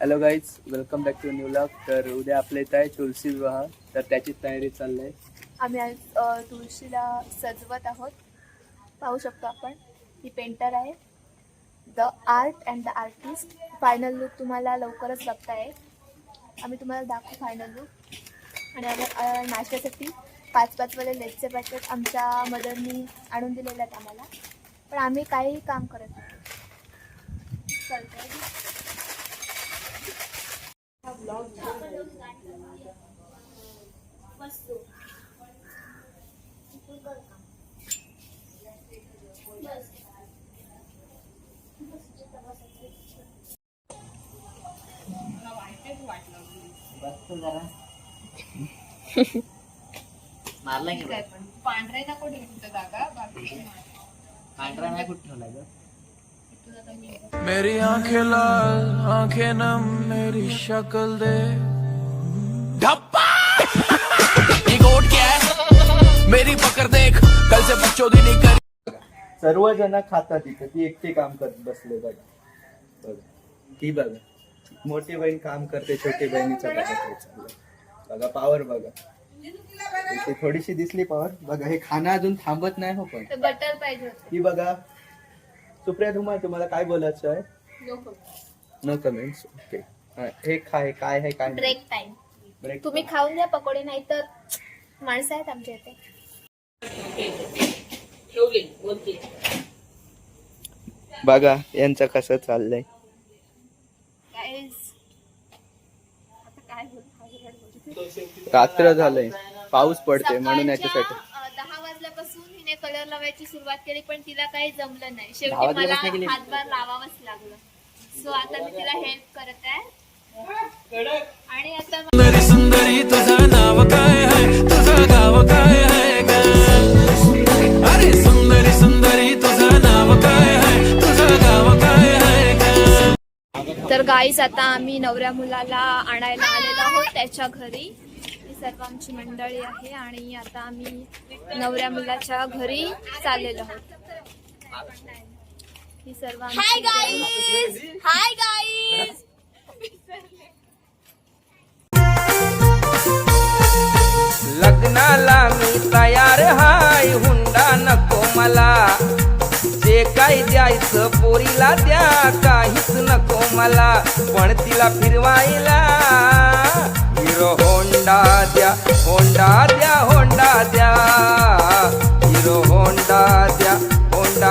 Hello guys welcome back to new log तर उद्या आपल्या इथं आहे तुळशी विवाह. तर त्याची तयारी चालली आहे आम्ही आज अ, तुळशीला सजवत आहोत. पाहू शकतो आपण. ही पेंटर आहे. The art and the artist final look तुम्हाला लवकरच बघता येईल. आम्ही तुम्हाला दाखवू फायनल लुक आणि आम्ही- अ, नाश्त्यासाठी पाच पाचवाले लेटचे पॅकेट आमच्या मदरनी आणून दिलेले आहेत आम्हाला. पण आम्ही काही काम करत नाही. चालतंय मारला की? पांढरे नको ठेवतो दादा बाकी पांढरा नाही कुठं ठेवला ग मेरी आंखें लाल आंखें नम मेरी शक्ल दे। धप्पा ये गोट क्या है? मेरी पकड़ देख कल से बच्चों दी नहीं करी। सर्वजण खातात इथं ती एकटी काम करत बसले बघा. बघा. ती बघा. मोठी बहीण काम करते छोटी बहिणीचं बघा. बघा पावर बघा. थोडीशी दिसली पावर बघा हे खाणं अजून थांबत नाही हो पण. बटर पाहिजे होतं. ही बघा. सुप्रिया धुमाळ तुम्हाला काय बोलायचं आहे? नो कमेंट्स ओके हे काय काय आहे काय ब्रेक टाइम ब्रेक तुम्ही खाऊन घ्या पकोडे नाही तर माणसं आहेत आमच्या इथे. बघा यांचं कसं चाललंय? रात्र झालंय. पाऊस पडते म्हणून याच्यासाठी. दहा वाजल्यापासून हिने कलर लावायची सुरुवात केली पण तिला काही जमलं नाही. शेवटी मला? हातभार लावावंच लागलं. सो आता मी तिला हेल्प करत आहे. आणि आता सुंदरी सुंदरी तुझं नाव काय आहे? तुझं गाव काय आहे अरे सुंदरी सुंदरी तुझं नाव काय आहे? तुझं गाव काय आहे तर गाईस आता आम्ही नवऱ्या मुलाला आणायला आलेलो आहोत त्याच्या घरी. सर्व आमची मंडळी आहे आणि आता आम्ही नवऱ्या मुलाच्या घरी चाललेलो आहोत. ही सर्व हाय गाईस लग्नाला मी तयार हाय हुंडा नको मला. जे काय द्यायचं पोरीला द्या काहीच नको मला. पण तिला फिरवायला हिरो होंडा द्या होंडा द्या होंडा द्या. हिरो होंडा द्या होंडा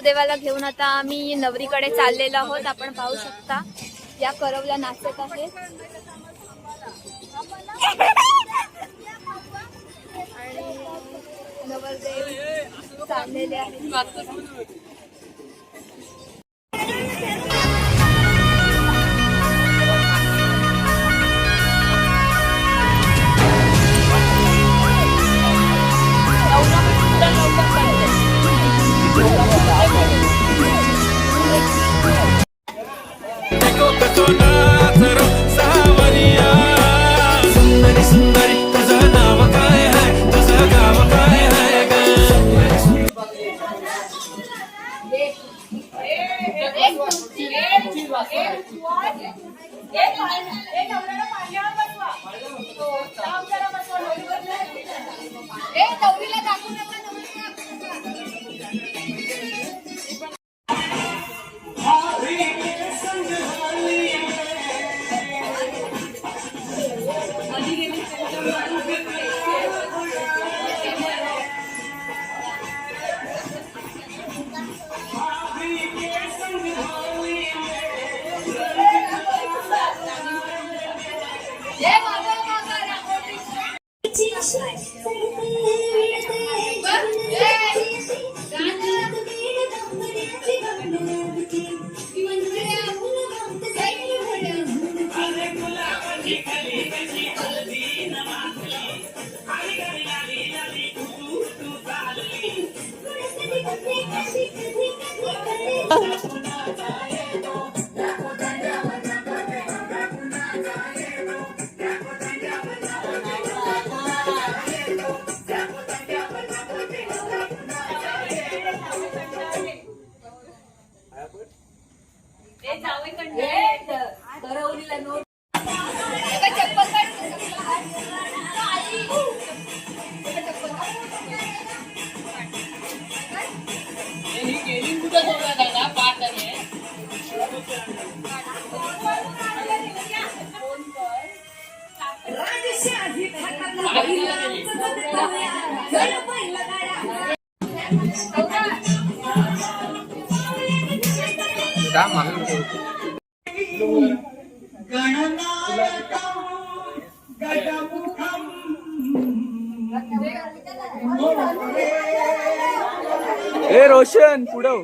नवरदेवाला घेऊन आता आम्ही नवरीकडे चाललेलो आहोत. आपण पाहू शकता या करवल्या नाचत आहेत. आणि नवरदेव चाललेले आहेत. ए रोशन पुढं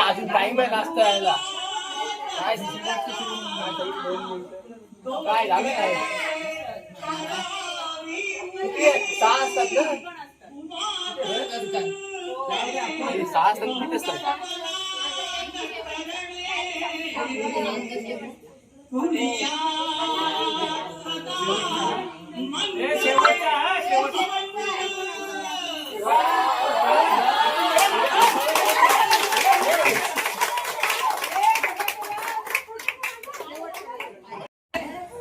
अजून टाइम आहे नाश्ता यायला काय काय झालं काय सहा असतात सहा असतात? किती असतात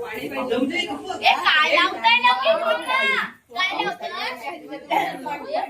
ए, काय लावताय नक्की पुन्हा? काय लावताय? ए, कुठं लावताय गं? कुठं लावतं ते? हा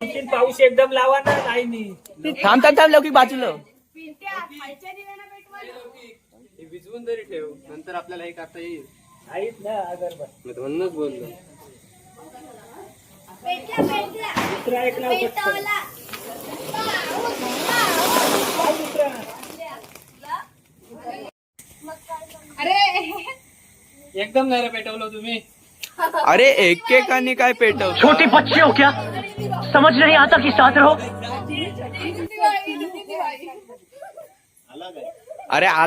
पाऊस एकदम लावा ना लाईनी थांब थांब थांब लवकी बाजूला. हे भिजवून तरी ठेव नंतर आपल्याला हे करता येईल. आहेत ना अगरबत्ती मी म्हणूनच बोललो. दुसरा एक लाव पटकन. एकदम नाही रे पेटवलं तुम्ही. अरे एकेकाने काय पेटव छोटी बच्चे हो क्या? समझ नहीं आता कि साथ रहो अरे आ-